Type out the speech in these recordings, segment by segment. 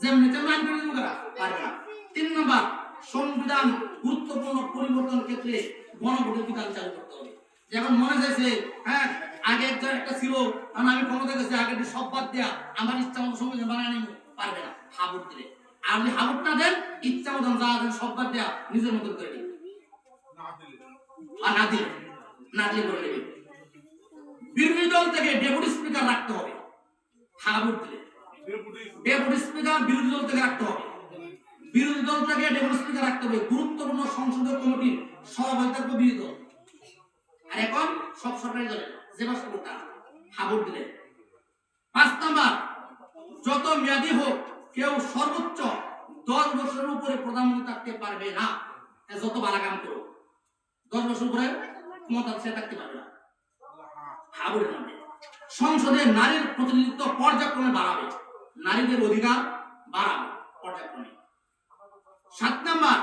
যেমনি তেমনি আইন করে দেবো পারবে না। তিন নম্বর সংবিধান গুরুত্বপূর্ণ পরিবর্তন ক্ষেত্রে গণভোটের বিধান চালু করতে হবে। যেমন মনে চাইছে হ্যাঁ আগে একটা একটা ছিল কারণ আমি ক্ষমতা গেছি আগে সব বাদ দেয়া আমার ইচ্ছা মতো সংবিধান বানায় নিব পারবে না হাবুট দিলে। আপনি হাবুট না দেন ইচ্ছা মতন যা দেন সব বাদ দেয়া নিজের মতন করে আর না দিলে না দিলে করে দেবে বিরোধী দল থেকে ডেপুটি স্পিকার রাখতে হবে হাবুট দিলে। ডেপুটি স্পিকার বিরোধী দল থেকে রাখতে হবে। বিরোধী দল থেকে ডেপুটি স্পিকার রাখতে হবে। গুরুত্বপূর্ণ সংসদীয় কমিটির সভাপতি থাকবে বিরোধী দল। আর এখন সব সরকারি দলে যে বাস করতা হাবুট দিলে। পাঁচ নাম্বার, যত মেয়াদী হোক, কেউ সর্বোচ্চ দশ বছরের উপরে প্রধানমন্ত্রী থাকতে পারবে না। যত বালা কাম করো দশ বছর উপরে ক্ষমতা সে থাকতে পারবে না। হাবুড়ের মধ্যে। সংসদে নারীর প্রতিনিধিত্ব পর্যায়ক্রমে বাড়াবে। নারীদের অধিকার বাড়াবে সাত নাম্বার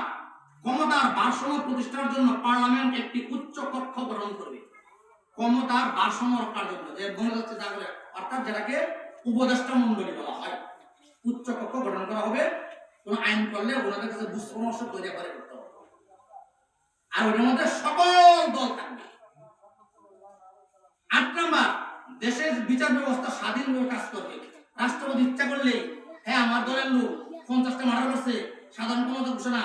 ক্ষমতার ভারসাম্য প্রতিষ্ঠার জন্য পার্লামেন্ট একটি উচ্চ কক্ষ গঠন করবে। ক্ষমতার ভারসাম্য রক্ষার জন্য যে যাচ্ছে বলে, অর্থাৎ যেটাকে উপদেষ্টা মন্ডলী বলা হয় উচ্চ কক্ষ গঠন করা হবে। কোন আইন করলে ওনাদের কাছে বুঝ পরামর্শ তৈরি করে করতে হবে। আর ওটার মধ্যে সকল দল থাকবে। আট নাম্বার দেশের বিচার ব্যবস্থা স্বাধীনভাবে কাজ করবে। রাষ্ট্রপতি ইচ্ছা করলে হ্যাঁ আমার দলের লোক, পঞ্চাশটা মার্ডার করছে, সাধারণ ক্ষমতা ঘোষণা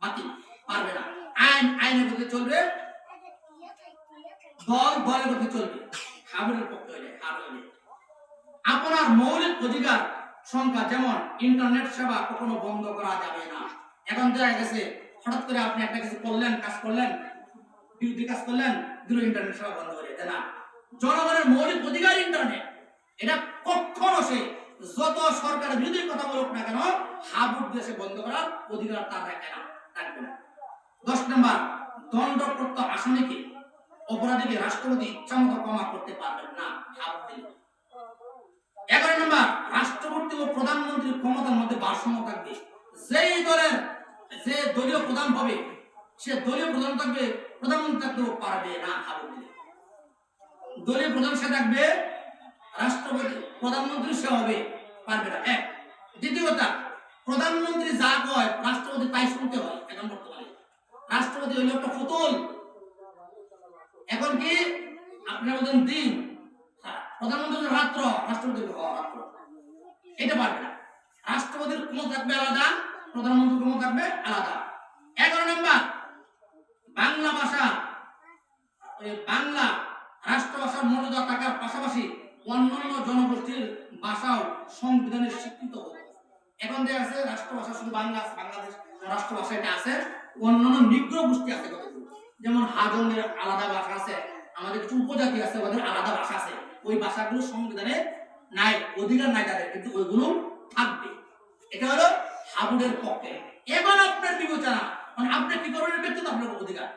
বাতিল, পারবে না। আইন, আইনের গতি চলবে, দল দলের চলবে। পক্ষে হইলে হার হইলে আপনার মৌলিক অধিকার সংখ্যা যেমন ইন্টারনেট সেবা কখনো বন্ধ করা যাবে না। এখন গেছে, হঠাৎ করে আপনি একটা কিছু করলেন, কাজ করলেন ডিউটি কাজ করলেন ইন্টারনেট সেবা বন্ধ করে না? জনগণের মৌলিক অধিকার ইন্টারনেট, এটা কখনো সে যত সরকার বিরোধী কথা বলুক না কেন হাবুট দেশে বন্ধ করার অধিকার তার রাখে না না। দশ নম্বর অপরাধীকে রাষ্ট্রপতি ক্ষমা করতে পারবেন না হাবুট দিলে। এগারো নম্বর, রাষ্ট্রপতি ও প্রধানমন্ত্রীর ক্ষমতার মধ্যে ভারসাম্য থাকবে। যেই দলের, যে দলীয় প্রধান হবে, সে দলীয় প্রধান থাকবে, প্রধানমন্ত্রী থাকতেও পারবে না হাবুট দিলে। দলীয় প্রধান সে থাকবে, রাষ্ট্রপতি প্রধানমন্ত্রী সে হবে পারবে না। এক। দ্বিতীয় কথা প্রধানমন্ত্রী যা কয় রাষ্ট্রপতি তাই শুনতে হয় এখন বর্তমানে। রাষ্ট্রপতি হইল একটা ফুতুল। এখন কি? আপনার বলছেন দিন। হ্যাঁ, প্রধানমন্ত্রী রাত্র রাষ্ট্রপতি এটা পারবে না। রাষ্ট্রপতির ক্ষমতা থাকবে আলাদা প্রধানমন্ত্রীর ক্ষমতা থাকবে আলাদা। এগারো নম্বর বাংলা ভাষা বাংলা রাষ্ট্রভাষার মর্যাদা থাকার পাশাপাশি অন্যান্য জনগোষ্ঠীর ভাষাও সংবিধানের স্বীকৃত এখন যে আছে রাষ্ট্রভাষা শুধু বাংলা, বাংলাদেশ রাষ্ট্রভাষা এটা আছে, অন্যান্য নিগ্র গোষ্ঠী আছে যেমন হাজংয়ের আলাদা ভাষা আছে, আমাদের কিছু উপজাতি আছে, ওদের আলাদা ভাষা আছে। ওই ভাষাগুলো সংবিধানে নাই, অধিকার নাই তাদের, কিন্তু ওইগুলো থাকবে। এটা হলো হাবুডের পক্ষে। এবার আপনার বিবেচনা মানে আপনি কি করবেন? ব্যক্তিগত আপনার অধিকার।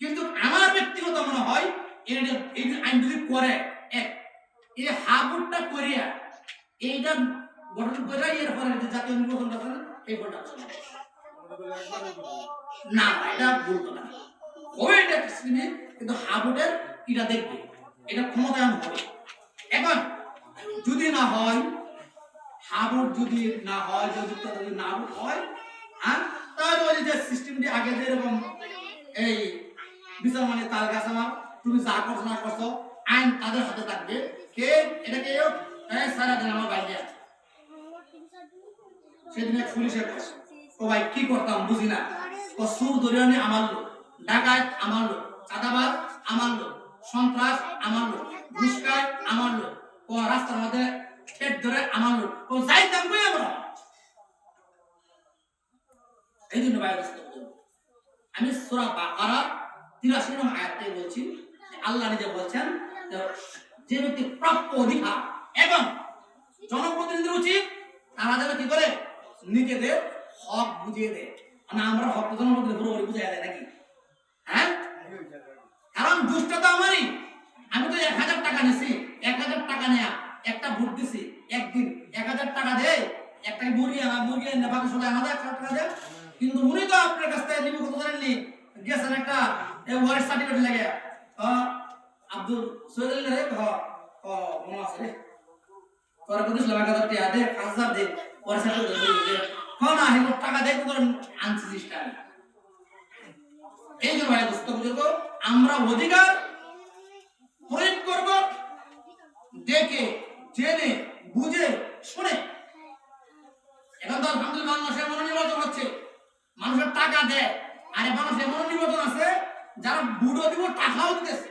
কিন্তু আমার ব্যক্তিগত মনে হয় এই আইন যদি করে এই হাবুটটা করিয়া এইটা গঠন করে এর পরে যে জাতীয় নির্বাচন এই না এটা ভুল হবে এটা কিন্তু হাবুটের এটা দেখবে। এটা ক্ষমতায়ন হবে। এখন, যদি না হয়, হাবুট যদি না হয়, যদি না হয় হ্যাঁ তাহলে ওই যে সিস্টেমটি আগে যেরকম এই বিচার মানে গাছ আমার, তুমি যা করছ না করছ আইন তাদের হাতে থাকবে। কে? এটা কে এই সারা দিন আমার বাইরে সেদিন এক পুলিশের কাছে ও ভাই, কি করতাম বুঝি না। ও সুর দরিয়ানি আমার লোক, ডাকাত আমার লোক, চাঁদাবাজ আমার লোক, সন্ত্রাস আমার লোক ঘুষকায় আমার লোক, ও রাস্তার মধ্যে পেট ধরে আমার লোক। ও যাইতাম কই আমরা? এই জন্য বাইরে। আমি সূরা বাকারা 83 নং আয়াতে বলছি আল্লাহ নিজে বলছেন যে যে ব্যক্তি প্রাপ্য অধিকার এবং জনপ্রতিনিধির উচিত, তারা যেন কি করে? নিজেদের হক বুঝিয়ে দেয়। মানে আমরা হক মধ্যে পুরোপুরি বুঝিয়ে দেয় নাকি? হ্যাঁ? কারণ দুষ্টা তো আমারই। আমি তো এক হাজার টাকা নিছি, এক হাজার টাকা নেয়া, একটা ভোট দিছি, একদিন এক হাজার টাকা দেয় একটা মুরগি আনা, মুরগি এনে বাকি সবাই আমাদের এক টাকা দেয়। কিন্তু উনি তো আপনার কাছ থেকে নিবি কত জানেননি, গেছেন একটা ওয়ারেন্ট সার্টিফিকেট লাগে। আব্দুল সৈয়দ রে রে। তোরা হাজার টাকা দে দে ওয়ারেন্ট সার্টিফিকেট দে হ না হিমো টাকা দেয় তো আনছিস এই জন্য ভাই দোস্ত আমরা অধিকার প্রয়োগ করব, দেখে, জেনে, বুঝে, শুনে। এখন তো আলহামদুলিল্লাহ মানুষের মনোনির্বাচন হচ্ছে। মানুষের টাকা দেয়, আরে মানুষের মনোনির্বাচন আছে, যারা বুড়ো দিব টাকাও দিতেছে।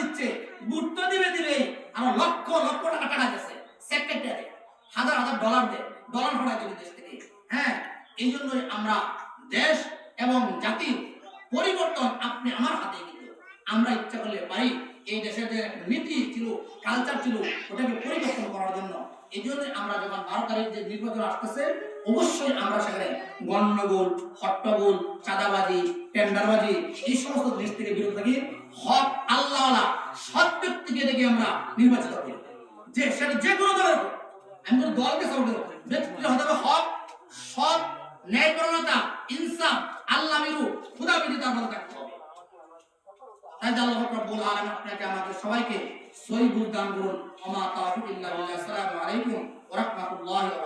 দিচ্ছে বুট তো দিবে দিবে, আমার লক্ষ লক্ষ টাকা টাকা দিচ্ছে সেক্রেটারি হাজার হাজার ডলার দেয় ডলার ভাড়া দেবে দেশ থেকে। হ্যাঁ এই জন্যই আমরা দেশ এবং জাতির পরিবর্তন আপনি আমার হাতে কিন্তু আমরা ইচ্ছা করলে পারি। এই দেশের যে নীতি ছিল কালচার ছিল, ওটাকে পরিবর্তন করার জন্য, এই জন্যই আমরা যখন বারো তারিখ যে নির্বাচন আসতেছে, অবশ্যই আমরা সেখানে গন্ডগোল হট্টগোল, চাঁদাবাজি, টেন্ডারবাজি, এই সমস্ত জিনিস থেকে বিরত থাকি, হক আল্লাহওয়ালা সৎ ব্যক্তিকে দেখে আমরা নির্বাচিত করি। যে সেটা যে কোনো দলের আমি কোনো দলকে সাপোর্ট করব ব্যক্তি হতে হবে হক, সৎ ন্যায়পরণতা ইনসাফ, আল্লাহ মিরু খুদা বিধি তার মধ্যে থাকতে হবে তাই যে আল্লাহ রাব্বুল আলামিন আপনাকে আমাদের সবাইকে সহি বুঝ দান করুন ওমা তাওফিক ইল্লা বিল্লাহ আসসালামু আলাইকুম ওয়া রাহমাতুল্লাহি ওয়া